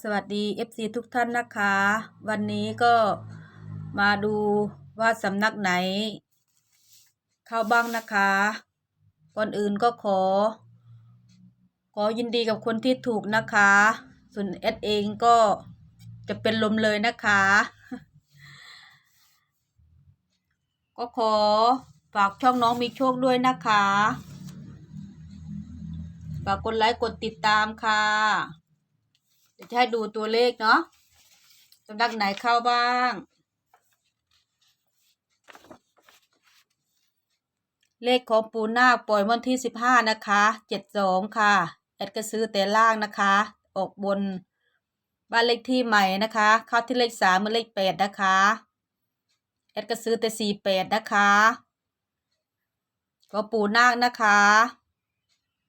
สวัสดี FC ทุกท่านนะคะ วันนี้ก็มาดูว่าสำนักไหน เข้าบ้างนะคะ ก่อนอื่นก็ขอ ขอยินดีกับคนที่ถูกนะคะ ส่วนเอสเองก็จะเป็นลมเลยนะคะ ก็ขอฝากช่องน้องมีโชคด้วยนะคะ ฝากกดไลค์กดติดตามค่ะ จะให้ดูตัวเลขเนาะสำนักไหนเข้าบ้าง เลขของปูนาคปล่อยวันที่สิบห้านะคะเจ็ดสองค่ะ แอดก็ซื้อแต่ล่างนะคะ ออกบนบ้านเลขที่ใหม่นะคะ เข้าที่เลขสามเมื่อเลขแปดนะคะ แอดก็ซื้อแต่สี่แปดนะคะก็ปูนาคนะคะ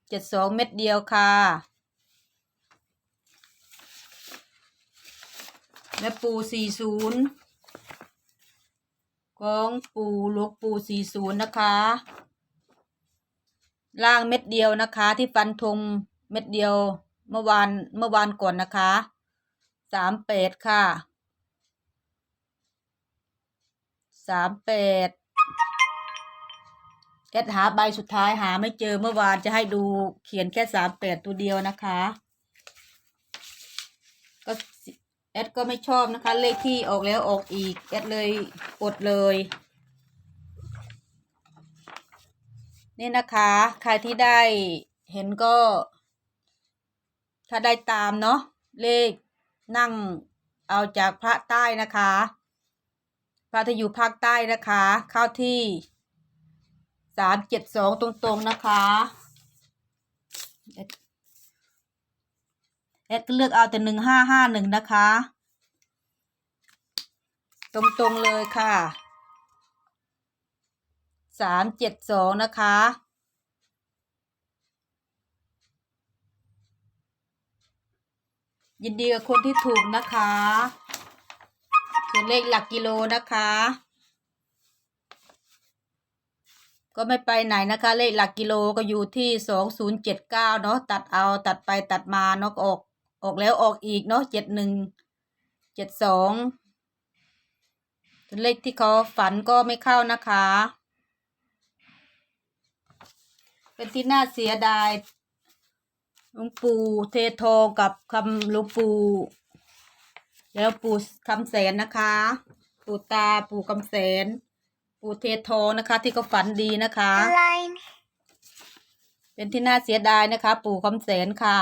เจ็ดสองเม็ดเดียวค่ะ และปูสี่ศูนย์ของปูลวงปูสี่ศูนย์นะคะ ล่างเม็ดเดียวนะคะ ที่ฟันธงเม็ดเดียวเมื่อวานเมื่อวานก่อนนะคะสามแปดค่ะสามแปดแอดหาใบสุดท้ายหาไม่เจอเมื่อวานจะให้ดูเขียนแค่สามแปดตัวเดียวนะคะ ก็ แอดก็ไม่ชอบนะคะ เลขที่ออกแล้วออกอีก แอดเลยกดเลย นี่นะคะ ใครที่ได้เห็นก็ ถ้าได้ตามเนาะเลขนั่งเอาจากพระใต้นะคะ พระที่อยู่ภาคใต้นะคะ เข้าที่สามเจ็ดสองตรงๆนะคะเอ็ด เอ็ดก็เลือกเอาแต่หนึ่งห้าห้าหนึ่งนะคะ ตรงๆเลยค่ะสามเจ็ดสองนะคะยินดีกับคนที่ถูกนะคะส่วนเลขหลักกิโลนะคะ ก็ไม่ไปไหนนะคะ เลขหลักกิโลก็อยู่ที่สองศูนย์เจ็ดเก้าเนาะตัดเอาตัดไปตัดมาเนาะก็ออก ออกแล้วออกอีกเนาะเจ็ดหนึ่งเจ็ดสองส่วนเลขที่เขาฝันก็ไม่เข้านะคะ เป็นที่น่าเสียดายหลวงปู่เททองกับคำหลวงปู่แล้วปู่คำแสนนะคะ ปู่ตาปู่คำแสน ปู่เททองนะคะ ที่เขาฝันดีนะคะ Line. เป็นที่น่าเสียดายนะคะ ปู่คำแสนค่ะ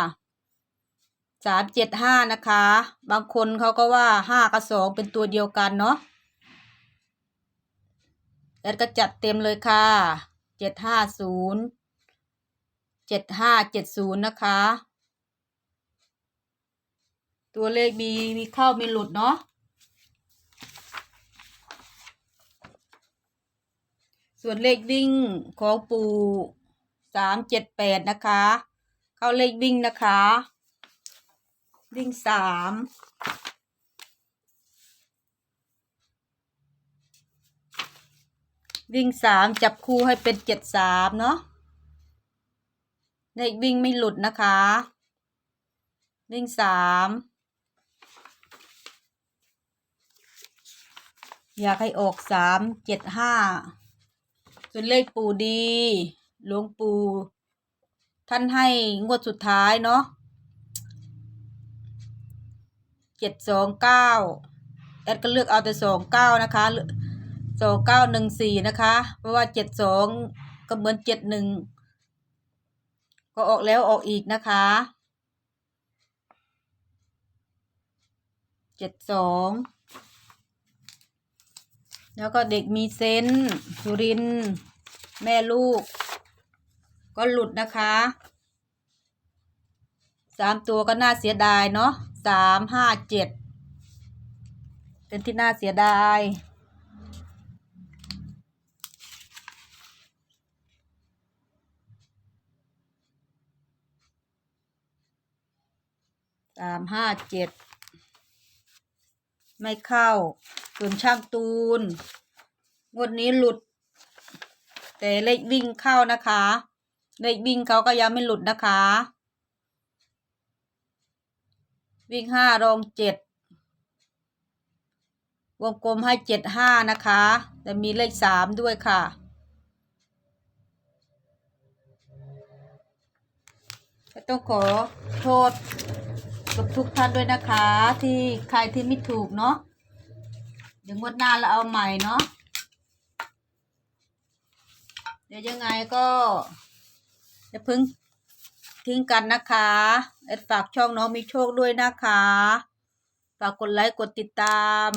สามเจ็ดห้านะคะ บางคนเขาก็ว่าห้ากับสองเป็นตัวเดียวกันเนาะแอดก็จัดเต็มเลยค่ะเจ็ดห้าศูนย์เจ็ดห้าเจ็ดศูนย์นะคะ ตัวเลขมีมีเข้ามีหลุดเนาะส่วนเลขวิ่งของปูสามเจ็ดแปดนะคะ เข้าเลขวิ่งนะคะ วิ่งสามวิ่งสามจับคู่ให้เป็นเจ็ดสามเนาะเลขวิ่งไม่หลุดนะคะ วิ่งสามอยากให้ออกสามเจ็ดห้าส่วนเลขปู่ดีหลวงปู่ท่านให้งวดสุดท้ายเนาะ เจ็ดสองเก้าแอดก็เลือกเอาแต่สองเก้านะคะสองเก้าหนึ่งสี่นะคะ เพราะว่าเจ็ดสองก็เหมือนเจ็ดหนึ่งก็ออกแล้วออกอีกนะคะเจ็ดสองแล้วก็เด็กมีเซนสุริน แม่ลูก ก็หลุดนะคะ สามตัวก็น่าเสียดายเนาะสามห้าเจ็ดเป็นที่น่าเสียดายสามห้าเจ็ดไม่เข้าส่วนช่างตูน งวดนี้หลุด แต่เลขวิ่งเข้านะคะ เลขวิ่งเขาก็ยังไม่หลุดนะคะ วิ่งห้ารองเจ็ดวงกลมให้เจ็ดห้านะคะ แต่มีเลขสามด้วยค่ะ ต้องขอโทษกับทุกท่านด้วยนะคะ ที่ใครที่ไม่ถูกเนาะเดี๋ยวงวดหน้าเราเอาใหม่เนาะเดี๋ยวยังไงก็อย่าเพึ่ง ทิ้งกันนะคะแอดฝากช่องน้องมีโชคด้วยนะคะ ฝากกดไลค์กดติดตาม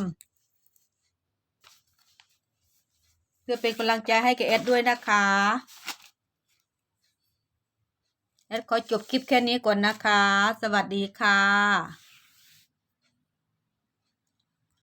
เพื่อเป็นกำลังใจให้กับแอดด้วยนะคะแอดขอจบคลิปแค่นี้ก่อนนะคะ สวัสดีค่ะ